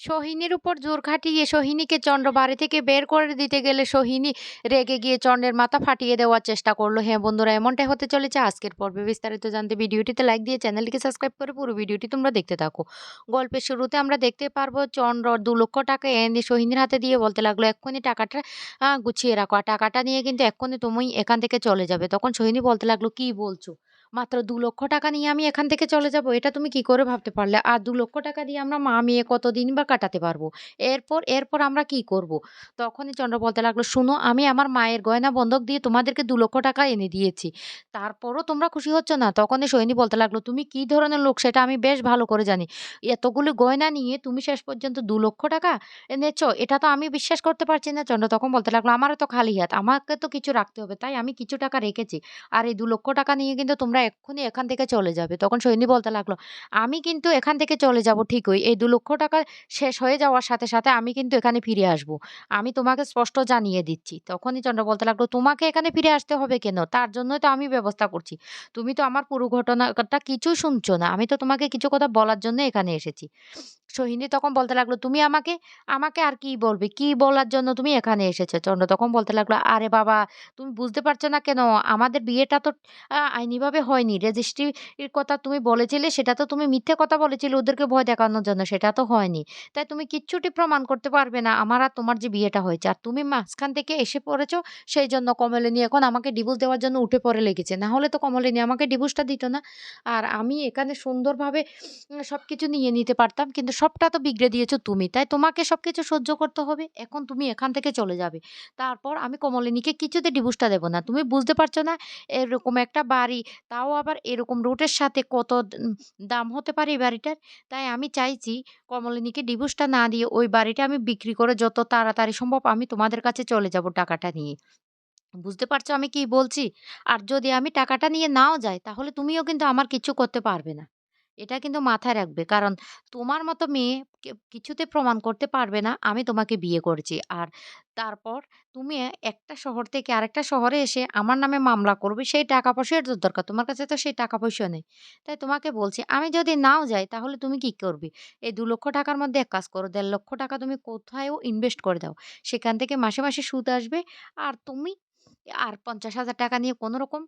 সোহিনীর উপর জোর খাটিয়ে সোহিনীকে চন্দ্র বাড়ি থেকে বের করে দিতে গেলে সোহিনী রেগে গিয়ে চন্দ্রের মাথা ফাটিয়ে দেওয়ার চেষ্টা করল। হ্যাঁ বন্ধুরা, এমনটাই হতে চলেছে আজকের পর্বে। বিস্তারিত জানতে ভিডিওটিতে লাইক দিয়ে চ্যানেলটিকে সাবস্ক্রাইব করে পুরো ভিডিওটি তোমরা দেখতে থাকো। গল্পের শুরুতে আমরা দেখতে পারব, চন্দ্র দু লক্ষ টাকা এনে সোহিনীর হাতে দিয়ে বলতে লাগল, এক্ষুনি টাকাটা গুছিয়ে রাখো। আর টাকাটা নিয়ে কিন্তু এক্ষুনি তুমি এখান থেকে চলে যাবে। তখন সোহিনী বলতে লাগল, কি বলছো? মাত্র দু লক্ষ টাকা নিয়ে আমি এখান থেকে চলে যাব, এটা তুমি কি করে ভাবতে পারলে? আর দু লক্ষ টাকা দিয়ে আমরা মা, মেয়ে কতদিন বা কাটাতে পারব? এরপর এরপর আমরা কি করব? তখনই চন্দ্র বলতে লাগল, শুনো, আমি আমার মায়ের গয়না বন্ধক দিয়ে তোমাদেরকে দু লক্ষ টাকা এনে দিয়েছি। তারপরও তোমরা খুশি হচ্ছ না? তখনই সৈনী বলতে লাগল, তুমি কি ধরনের লোক? সেটা আমি বেশ ভালো করে জানি। এতগুলো গয়না নিয়ে তুমি শেষ পর্যন্ত দু লক্ষ টাকা এনেছো? এটা তো আমি বিশ্বাস করতে পারছি না। চন্দ্র তখন বলতে লাগল, আমারও তো খালি হাত। আমাকে তো কিছু রাখতে হবে, তাই আমি কিছু টাকা রেখেছি। আর এই দু লক্ষ টাকা নিয়ে কিন্তু তোমরা এক্ষুনি এখান থেকে চলে যাবে। তখন সৈনী বলতে লাগল, আমি কিন্তু এখান থেকে চলে যাব ঠিকই। এই দু লক্ষ টাকা শেষ হয়ে যাওয়ার সাথে সাথে আমি কিন্তু এখানে ফিরে আসব। আমি তোমাকে স্পষ্ট জানিয়ে দিচ্ছি। তখনই চন্দ্র বলতে লাগল, তোমাকে এখানে ফিরে আসতে হবে কেন? তার জন্যই তো আমি ব্যবস্থা করছি। তুমি তো আমার পুরো ঘটনাটা কিছুই শুনছো না। আমি তো তোমাকে কিছু কথা বলার জন্য এখানে এসেছি। সোহিনী তখন বলতে লাগল, তুমি আমাকে আমাকে আর কি বলবে? কি বলার জন্য তুমি এখানে এসেছ? চন্দ্র তখন বলতে লাগল, আরে বাবা, তুমি বুঝতে পারছ না কেন? আমাদের বিয়েটা তো আইনিভাবে হয়নি। রেজিস্ট্রির কথা তুমি বলেছিলে, সেটা তো তুমি মিথ্যে কথা বলেছিলে ওদেরকে ভয় দেখানোর জন্য, সেটা তো হয়নি। তাই তুমি কিচ্ছুটি প্রমাণ করতে পারবে না, আমার আর তোমার যে বিয়েটা হয়েছে। আর তুমি মাঝখান থেকে এসে পড়েছো, সেই জন্য কমলিনী এখন আমাকে ডিভোর্স দেওয়ার জন্য উঠে পড়ে লেগেছে। না হলে তো কমলিনী আমাকে ডিভোর্সটা দিত না। আর আমি এখানে সুন্দরভাবে সব কিছু নিয়ে নিতে পারতাম, কিন্তু সবটা তো বিগড়ে দিয়েছ তুমি। তাই তোমাকে সব কিছু সহ্য করতে হবে, এখন তুমি এখান থেকে চলে যাবে। তারপর আমি কমলিনীকে কিছুতে ডিভোর্সটা দেবো না। তুমি বুঝতে পারছ না, এরকম একটা বাড়ি তাও আবার এরকম রুটের সাথে কত দাম হতে পারে এই বাড়িটার? তাই আমি চাইছি কমলিনীকে ডিভোর্সটা না দিয়ে ওই বাড়িটা আমি বিক্রি করে যত তাড়াতাড়ি সম্ভব আমি তোমাদের কাছে চলে যাব টাকাটা নিয়ে। বুঝতে পারছ আমি কি বলছি? আর যদি আমি টাকাটা নিয়ে নাও যাই, তাহলে তুমিও কিন্তু আমার কিছু করতে পারবে না। এটা কিন্তু মাথায় রাখবে। কারণ তোমার মতো মেয়ে কে- কিছুতে প্রমাণ করতে পারবে না আমি তোমাকে বিয়ে করেছি। আর তারপর তুমি একটা শহর থেকে আরেকটা শহরে এসে আমার নামে মামলা করবে সেই টাকা পয়সার তো দরকার। তোমার কাছে তো সেই টাকা পয়সা নেই। তাই তোমাকে বলছি আমি যদি নাও যাই তাহলে তুমি কি করবে? এই দু লক্ষ টাকার মধ্যে এক কাজ করো দেড় লক্ষ টাকা তুমি কোথায়ও ইনভেস্ট করে দাও। সেখান থেকে মাসে মাসে সুদ আসবে। আর তুমি আর ৳৫০,০০০ নিয়ে কোনরকম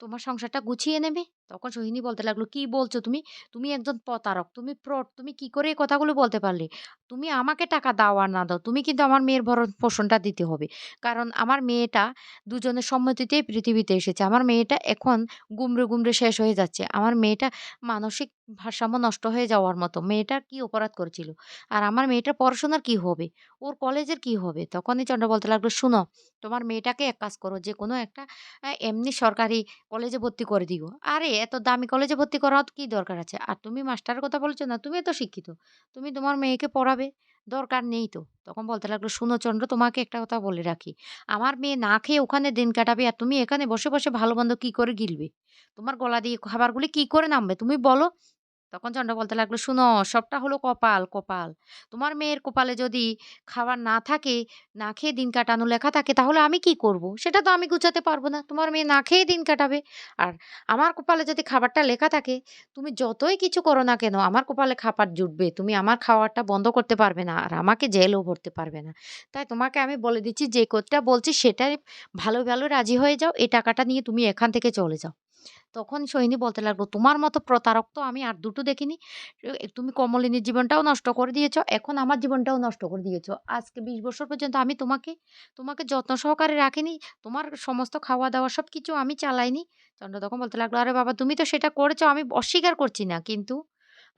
তোমার সংসারটা গুছিয়ে নেবে। তখন সোহিনী বলতে লাগল, "কি বলছো তুমি? তুমি একজন প্রতারক, তুমি প্রট তুমি কি করে এই কথাগুলো বলতে পারলে? তুমি আমাকে টাকা দাও আর না দাও, তুমি কিন্তু আমার মেয়ের ভরণ-পোষণটা দিতে হবে। কারণ আমার মেয়েটা দুজনের সম্মতিতেই পৃথিবীতে এসেছে। আমার মেয়েটা এখন গুমড়ে, গুমড়ে শেষ হয়ে যাচ্ছে। আমার মেয়েটা মানসিক ভারসাম্য নষ্ট হয়ে যাওয়ার মতো। মেয়েটা কি অপরাধ করেছিল? আর আমার মেয়েটার পড়াশোনার কি হবে? ওর কলেজের কি হবে?" তখনই চন্দ্র বলতে লাগল, "শুনো, তোমার মেয়েটাকে এক কাজ করো, যেকোনো একটা আ এমনি সরকারি কলেজে ভর্তি করে দিও। আরে এত দামি কলেজে ভর্তি করার কি দরকার আছে? আর তুমি মাস্টারের কথা বলছো না, তুমি তো শিক্ষিত। তুমি তোমার মেয়েকে পড়াবে। দরকার নেই তো। তখন বলতে লাগল, "শুনো চন্দ্র তোমাকে একটা কথা বলে রাখি। আমার মেয়ে না খেয়ে ওখানে দিন কাটাবে আর তুমি এখানে বসে, বসে ভালো-মন্দ কি করে গিলবে? তোমার গলা দিয়ে খাবারগুলি কি করে নামবে তুমি বলো?" তখন চন্দ্র বলতে লাগল, "শুনো সবটা হলো কপাল, কপাল। তোমার মেয়ের কপালে যদি খাবার না থাকে, না খেয়ে দিন কাটানো লেখা থাকে তাহলে আমি কি করব? সেটা তো আমি গুছাতে পারব না। তোমার মেয়ে না খেয়েই দিন কাটাবে। আর আমার কপালে যদি খাবারটা লেখা থাকে, তুমি যতই কিছু করো না কেন আমার কপালে খাবার জুটবে। তুমি আমার খাওয়াটা বন্ধ করতে পারবে না। আর আমাকে জেলও ভরতে পারবে না। তাই তোমাকে আমি বলে দিচ্ছি যে কোডটা বলছি সেটাই ভালো, ভালো রাজি হয়ে যাও। এই টাকাটা নিয়ে তুমি এখান থেকে চলে যাও। তখন সৈনী বলতে লাগল, "তোমার মতো প্রতারক তো আমি আর দুটো দেখিনি। তুমি কমলিনীর জীবনটাও নষ্ট করে দিয়েছ। এখন আমার জীবনটাও নষ্ট করে দিয়েছ। আজকে ২০ বছর পর্যন্ত আমি তোমাকে তোমাকে যত্ন সহকারে রাখিনি। তোমার সমস্ত খাওয়া-দাওয়া সব কিছু আমি চালাইনি।" চন্দ্র তখন বলতে লাগল, "আরে বাবা তুমি তো সেটা করেছ আমি অস্বীকার করছি না। কিন্তু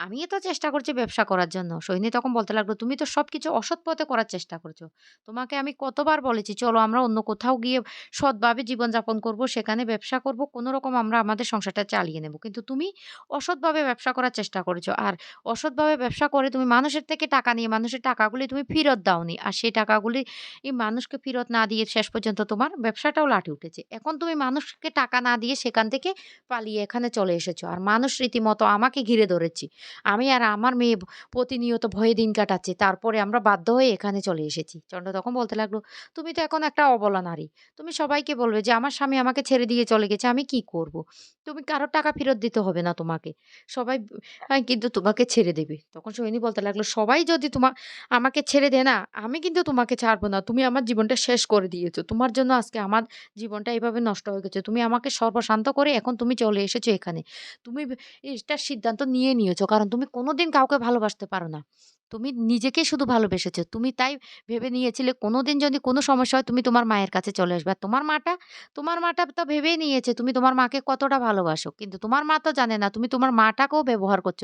আমিও তো চেষ্টা করছি ব্যবসা করার জন্য। সৈনী তখন বলতে লাগল, "তুমি তো সব কিছু অসৎ পথে করার চেষ্টা করছ। তোমাকে আমি কতবার বলেছি, চলো আমরা অন্য কোথাও গিয়ে সৎভাবে জীবনযাপন করব, সেখানে ব্যবসা করব। কোনো রকম আমরা আমাদের সংসারটা চালিয়ে নেব। কিন্তু তুমি অসৎভাবে ব্যবসা করার চেষ্টা করেছ। আর অসৎভাবে ব্যবসা করে তুমি মানুষের থেকে টাকা নিয়ে মানুষের টাকাগুলি তুমি ফেরত দাওনি। আর সেই টাকাগুলি এই মানুষকে ফেরত না দিয়ে শেষ পর্যন্ত তোমার ব্যবসাটাও লাঠি উঠেছে। এখন তুমি মানুষকে টাকা না দিয়ে সেখান থেকে পালিয়ে এখানে চলে এসেছ। আর মানুষ রীতিমতো আমাকে ঘিরে ধরেছি। আমি আর আমার মেয়ে প্রতিনিয়ত ভয়ে দিন কাটাচ্ছে তারপরে আমরা বাধ্য হয়ে এখানে চলে এসেছি। চন্দ্র তখন বলতে লাগল, "তুমি তো এখন একটা অবলা নারী। তুমি সবাইকে বলবে যে আমার স্বামী আমাকে ছেড়ে দিয়ে চলে গেছে। আমি কি করব? তুমি কারও টাকা ফেরত দিতে হবে না তোমাকে। সবাই ব কিন্তু তোমাকে ছেড়ে দেবে।" তখন সোহিনী বলতে লাগল, "সবাই যদি তোমা আমাকে ছেড়ে দেয় না, আমি কিন্তু তোমাকে ছাড়বো না। তুমি আমার জীবনটা শেষ করে দিয়েছ। তোমার জন্য আজকে আমার জীবনটা এভাবে নষ্ট হয়ে গেছে। তুমি আমাকে সর্বশান্ত করে এখন তুমি চলে এসেছ এখানে। তুমি এটার সিদ্ধান্ত নিয়ে নিয়েছো। কারণ তুমি কোনোদিন কাউকে ভালোবাসতে পারো না। তুমি নিজেকেই শুধু ভালোবেসেছো। তুমি তাই ভেবে নিয়েছিলে কোনোদিন যদি কোনো সমস্যা হয় তুমি তোমার মায়ের কাছে চলে আসবে। আর তোমার মাটা, তোমার মাটা তো ভেবেই নিয়েছে তুমি তোমার মাকে কতটা ভালোবাসো। কিন্তু তোমার মা তো জানে না তুমি তোমার মাটাকেও ব্যবহার করছ।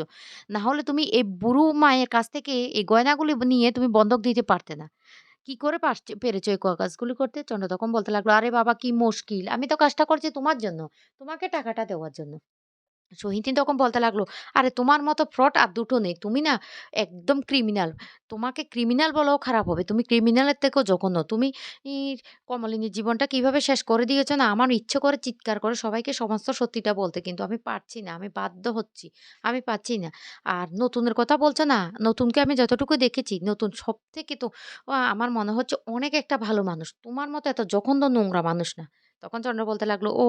না হলে তুমি এই বুড়ো মায়ের কাছ থেকে এই গয়নাগুলি নিয়ে তুমি বন্ধক দিতে পারতে না। কি করে পারছ পেরেছ এই কাজগুলি করতে? চন্দ্র তখন বলতে লাগল, "আরে বাবা কি মুশকিল! আমি তো কাজটা করছি তোমার জন্য। তোমাকে টাকাটা দেওয়ার জন্য।" সোহিনী তখন বলতে লাগল, "আরে তোমার মতো ফ্রড আর দুটো নেই। তুমি না একদম ক্রিমিনাল। তোমাকে ক্রিমিনাল বলাও খারাপ হবে। তুমি ক্রিমিনালের থেকেও জঘন্য। তুমি কমলিনীর জীবনটা কীভাবে শেষ করে দিয়েছ না? আমার ইচ্ছে করে চিৎকার করে সবাইকে সমস্ত সত্যিটা বলতে। কিন্তু আমি পারছি না। আমি বাধ্য হচ্ছি। আমি পারছি না। আর নতুনের কথা বলছো না? নতুনকে আমি যতটুকু দেখেছি, নতুন সবথেকে তো আমার মনে হচ্ছে অনেক একটা ভালো মানুষ। তোমার মতো এত জঘন্য নোংরা মানুষ না।" তখন চন্দ্র বলতে লাগল, "ও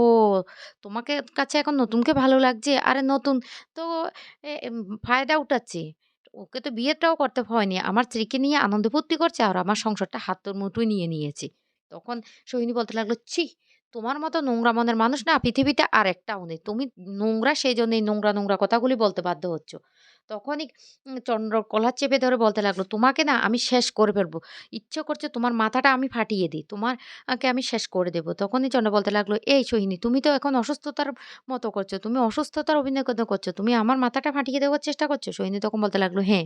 তোমাকে কাছে এখন নতুনকে ভালো লাগছে? আরে নতুন তো ফায়দা উঠাচ্ছে। ওকে তো বিয়েটাও করতে হয়নি। আমার স্ত্রীকে নিয়ে আনন্দ ফুর্তি করছে আর আমার সংসারটা হাতের মুঠোয় নিয়ে নিয়েছে। তখন সোহিনী বলতে লাগল, "ছি! তোমার মতো নোংরা মনের মানুষ না পৃথিবীতে আর একটাও নেই। তুমি নোংরা সেই এই নোংরা, নোংরা কথাগুলি বলতে বাধ্য হচ্ছ।" তখনই উম চন্দ্র কলার চেপে ধরে বলতে লাগল, "তোমাকে না আমি শেষ করে ফেলব। ইচ্ছে করছে তোমার মাথাটা আমি ফাটিয়ে দিই। তোমার আকে আমি শেষ করে দেব।" তখনই চন্দ্র বলতে লাগল, "এই সোহিনী তুমি তো এখন অসুস্থতার মতো করছ। তুমি অসুস্থতার অভিনয় করছ? তুমি আমার মাথাটা ফাটিয়ে দেওয়ার চেষ্টা করছ?" সোহিনী তখন বলতে লাগল, "হ্যাঁ,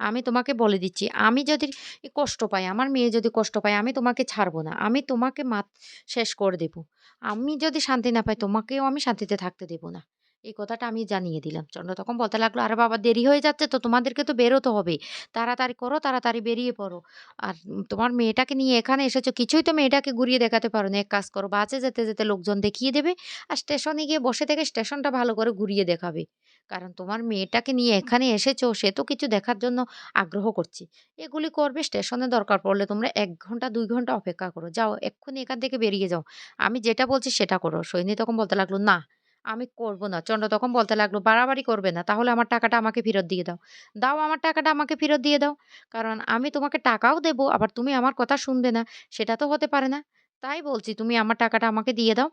আমি তোমাকে বলে দিচ্ছি। আমি যদি কষ্ট পাই, আমার মেয়ে যদি কষ্ট পায়, আমি তোমাকে ছাড়বো না। আমি তোমাকে মাত শেষ করে দেব। আমি যদি শান্তি না পাই, তোমাকেও আমি শান্তিতে থাকতে দেব না।" এই কথাটা আমি জানিয়ে দিলাম। চন্দ্র তখন বলতে লাগল, "আরে বাবা দেরি হয়ে যাচ্ছে তো তোমাদেরকে তো বেরোতে হবে। তাড়াতাড়ি করো, তাড়াতাড়ি বেরিয়ে পড়ো। আর তোমার মেয়েটাকে নিয়ে এখানে এসেছ, কিছুই তো মেয়েটাকে ঘুরিয়ে দেখাতে পারো না। এক কাজ করো, বাসে যেতে, যেতে লোকজন দেখিয়ে দেবে। আর স্টেশনে গিয়ে বসে থেকে স্টেশনটা ভালো করে ঘুরিয়ে দেখাবে। কারণ তোমার মেয়েটাকে নিয়ে এখানে এসেছ, সে তো কিছু দেখার জন্য আগ্রহ করছে। এগুলি করবে স্টেশনে দরকার পড়লে তোমরা এক ঘণ্টা দুই ঘণ্টা অপেক্ষা করো। যাও এক্ষুনি এখান থেকে বেরিয়ে যাও। আমি যেটা বলছি সেটা করো।" সোহিনী তখন বলতে লাগল, "না, আমি করব না।" চন্দ্র তখন বলতে লাগল, "বাড়াবাড়ি করবে না। তাহলে আমার টাকাটা আমাকে ফেরত দিয়ে দাও। দাও আমার টাকাটা আমাকে ফেরত দিয়ে দাও। কারণ আমি তোমাকে টাকাও দেব, আবার তুমি আমার কথা শুনবে না। সেটা তো হতে পারে না। তাই বলছি তুমি আমার টাকাটা আমাকে দিয়ে দাও।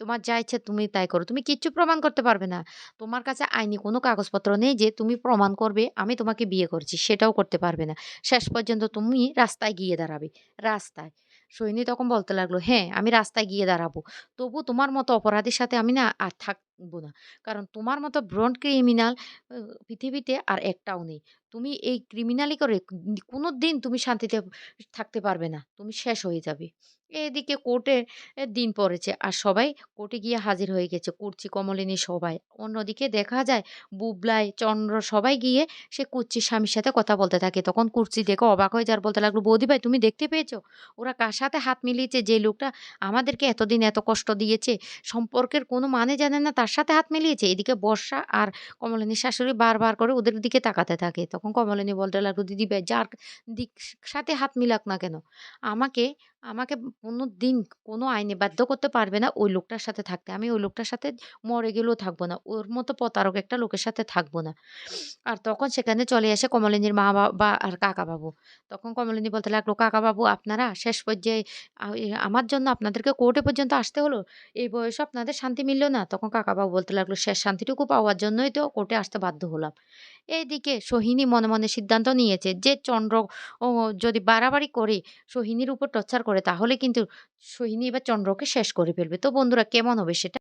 তোমার যা ইচ্ছে তুমি তাই করো। তুমি কিচ্ছু প্রমাণ করতে পারবে না। তোমার কাছে আইনি কোনো কাগজপত্র নেই যে তুমি প্রমাণ করবে আমি তোমাকে বিয়ে করছি সেটাও করতে পারবে না। শেষ পর্যন্ত তুমি রাস্তায় গিয়ে দাঁড়াবে। রাস্তায়।" সোহিনী তখন বলতে লাগল, "হ্যাঁ, আমি রাস্তায় গিয়ে দাঁড়াবো। তবু তোমার মতো অপরাধীর সাথে আমি না আর থাকব না। কারণ তোমার মতো ব্রড ক্রিমিনাল পৃথিবীতে আর একটাও নেই। তুমি এই ক্রিমিনালি করে কোনো দিন তুমি শান্তিতে থাকতে পারবে না। তুমি শেষ হয়ে যাবে।" এদিকে কোর্টে দিন পড়েছে আর সবাই কোর্টে গিয়ে হাজির হয়ে গেছে। কুর্চি, কমলিনী সবাই। অন্যদিকে দেখা যায় বুবলাই, চন্দ্র সবাই গিয়ে সে কুচ্চির স্বামীর সাথে কথা বলতে থাকে। তখন কুর্চি দেখে অবাক হয়ে যায় আর বলতে লাগল, "বৌদি ভাই তুমি দেখতে পেয়েছ? ওরা কার সাথে হাত মিলিয়েছে? যে লোকটা আমাদেরকে এতদিন এত কষ্ট দিয়েছে, সম্পর্কের কোনো মানে জানে না তার সাথে হাত মিলিয়েছে?" এদিকে বর্ষা আর কমলিনীর শাশুড়ি বারবার করে ওদের দিকে তাকাতে থাকে। তখন কমলিনী বলতে লাগল, "দিদি যার দিক সাথে হাত মিলাক না কেন, আমাকে আমাকে কোনো দিন কোনো আইনে বাধ্য করতে পারবে না ওই লোকটার সাথে থাকতে। আমি ওই লোকটার সাথে মরে গেলেও থাকব না। ওর মতো প্রতারক একটা লোকের সাথে থাকব না।" আর তখন সেখানে চলে আসে কমলিনীর মা বাবা আর কাকাবাবু। তখন কমলিনী বলতে লাগল, "কাকাবাবু আপনারা শেষ পর্যায়ে আমার জন্য আপনাদেরকে কোর্টে পর্যন্ত আসতে হলো? এই বয়সে আপনাদের শান্তি মিললো না?" তখন কাকাবাবু বলতে লাগল, "শেষ শান্তিটুকু পাওয়ার জন্যই তো কোর্টে আসতে বাধ্য হলাম।" এইদিকে সোহিনী মনে, মনে সিদ্ধান্ত নিয়েছে যে চন্দ্র ও যদি বাড়াবাড়ি করে সোহিনীর উপর টর্চার করে তাহলে কিন্তু সোহিনী এবার চন্দ্রকে শেষ করে ফেলবে। তো বন্ধুরা কেমন হবে সেটা